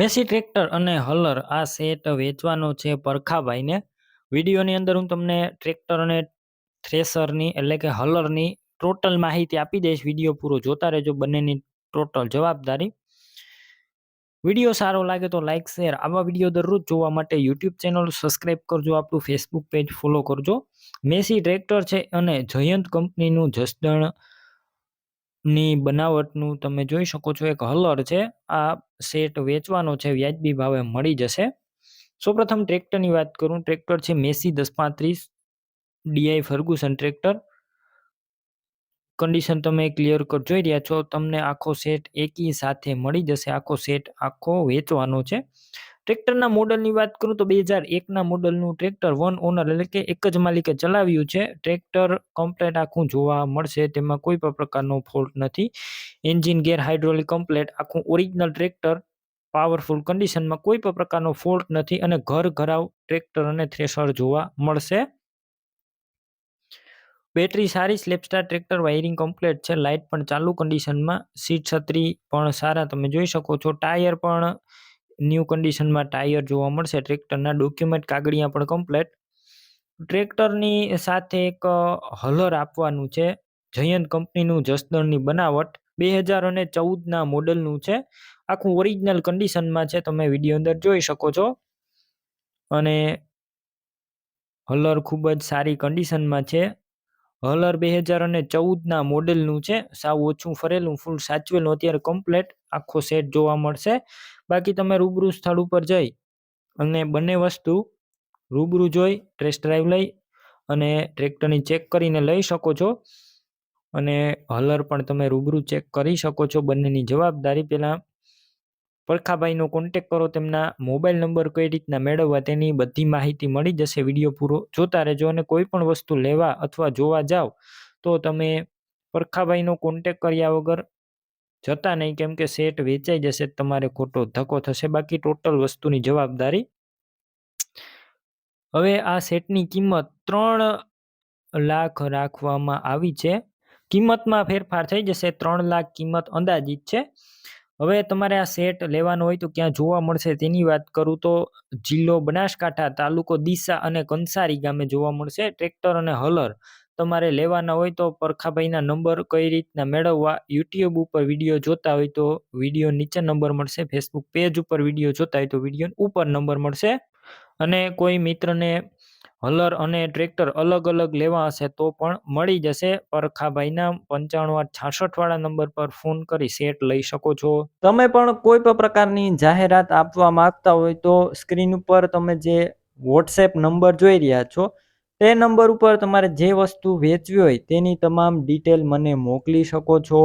Massey tractor અને હલર આ set વેચવાનો છે પરખાભાઈને. વિડીયોની અંદર હું તમને ટ્રેક્ટર અને થ્રેસરની એટલે કે હલરની ટોટલ માહિતી આપી દઈશ. વીડિયો પૂરો જોતા રહેજો બંનેની ટોટલ જવાબદારી. વીડિયો સારો લાગે તો લાઇક શેર, આવા વીડિયો દરરોજ જોવા માટે યુટ્યુબ ચેનલ સબસ્ક્રાઈબ કરજો, આપણું ફેસબુક પેજ ફોલો કરજો. મેસી ટ્રેક્ટર છે અને જયંત કંપનીનું જસદણ ની બનાવટનું તમે જોઈ શકો છો, એક હલર છે. આ સેટ વેચવાનો છે, વ્યાજબી ભાવે મળી જશે. સૌપ્રથમ ટ્રેક્ટરની વાત કરું, ટ્રેક્ટર છે મેસી દસ પાંત્રીસ ડીઆઈ ફર્ગુસન ટ્રેક્ટર. કન્ડિશન તમે ક્લિયર કટ જોઈ રહ્યા છો, તમને આખો સેટ એકી સાથે મળી જશે, આખો સેટ આખો વેચવાનો છે. ટ્રેક્ટરના મોડલની વાત કરું તો બે હજાર એકના મોડલનું ટ્રેક્ટર વન ઓનર એટલે કે એક જ માલિકે ચલાવ્યું છે. ટ્રેક્ટર કમ્પ્લેટ આખું જોવા મળશે, તેમાં કોઈ પણ પ્રકારનો ફોલ્ટ નથી. એન્જિન ગેર હાઇડ્રોલિક કમ્પ્લેટ, આખું ઓરિજિનલ ટ્રેક્ટર પાવરફુલ કન્ડિશનમાં કોઈ પણ પ્રકારનો ફોલ્ટ નથી અને ઘર ઘરાવ ટ્રેક્ટર અને થ્રેશર જોવા મળશે. બેટરી સારી, સ્લેપસ્ટાર ટ્રેક્ટર, વાયરિંગ કમ્પ્લેટ છે, લાઇટ પણ ચાલુ કન્ડિશનમાં, સીટ છત્રી પણ સારા, તમે જોઈ શકો છો. ટાયર પણ ન્યૂ કન્ડિશનમાં ટાયર જોવા મળશે. ટ્રેક્ટરના ડોક્યુમેન્ટ કાગળિયા પણ કમ્પ્લેટ. ટ્રેક્ટરની સાથે એક હલર આપવાનું છે. જયંત કંપનીનું જસદણની બનાવટ બે હજાર અને ચૌદના મોડલનું છે. આખું ઓરિજિનલ કન્ડિશનમાં છે. તમે વીડિયો અંદર જોઈ શકો છો. અને હલર ખૂબ જ સારી કન્ડિશનમાં છે. હલર બે હજાર અને ચૌદના મોડેલનું છે. સાવ ઓછું ફરેલું, ફૂલ સાચવેલું, અત્યારે કમ્પ્લેટ આખો સેટ જોવા મળશે. બાકી તમે રૂબરૂ સ્થળ ઉપર જઈ અને બંને વસ્તુ રૂબરૂ જોઈ ટેસ્ટ ડ્રાઈવ લઈ અને ટ્રેક્ટરની ચેક કરીને લઈ શકો છો. અને હલર પણ તમે રૂબરૂ ચેક કરી શકો છો બંનેની જવાબદારી. પહેલાં પરખાભાઈનો કોન્ટેક કરો, તેમના મોબાઈલ નંબર કઈ રીતના મેળવવા તેની બધી માહિતી મળી જશે વીડિયો પૂરો. જોતા રહેજો અને કોઈ પણ વસ્તુ લેવા અથવા જોવા જાઓ તો તમે પરખાભાઈનો કોન્ટેક કર્યા વગર જતા નહીં, કેમ કે સેટ વેચાઈ જશે તમારે ખોટો ધક્કો થશે. બાકી ટોટલ વસ્તુની જવાબદારી. હવે આ સેટની કિંમત ત્રણ લાખ રાખવામાં આવી છે. કિંમતમાં ફેરફાર થઈ જશે. ત્રણ લાખ કિંમત અંદાજિત છે. હવે તમારે આ સેટ લેવાનો હોય તો ક્યાં જોવા મળશે તેની વાત કરું તો જિલ્લો બનાસકાંઠા તાલુકો દિશા અને કંસારી ગામે જોવા મળશે. ટ્રેક્ટર અને હલર તમારે લેવાના હોય તો પરખાભાઈના નંબર કઈ રીતના મેળવવા યુટ્યુબ ઉપર વીડિયો જોતા હોય તો વીડિયો નીચે નંબર મળશે. ફેસબુક પેજ ઉપર વીડિયો જોતા હોય તો વીડિયો ઉપર નંબર મળશે. અને કોઈ મિત્રને હલર અને ટ્રેક્ટર અલગ અલગ લેવા હશે તો પણ મળી જશે. પરખાભાઈના પંચાણું આઠ છાસઠ વાળા નંબર પર ફોન કરી સેટ લઈ શકો છો. તમે પણ કોઈ પણ પ્રકારની જાહેરાત આપવા માંગતા હોય તો સ્ક્રીન ઉપર તમે જે વોટ્સએપ નંબર જોઈ રહ્યા છો, તે નંબર ઉપર તમારે જે વસ્તુ વેચવી હોય તેની તમામ ડિટેલ મને મોકલી શકો છો.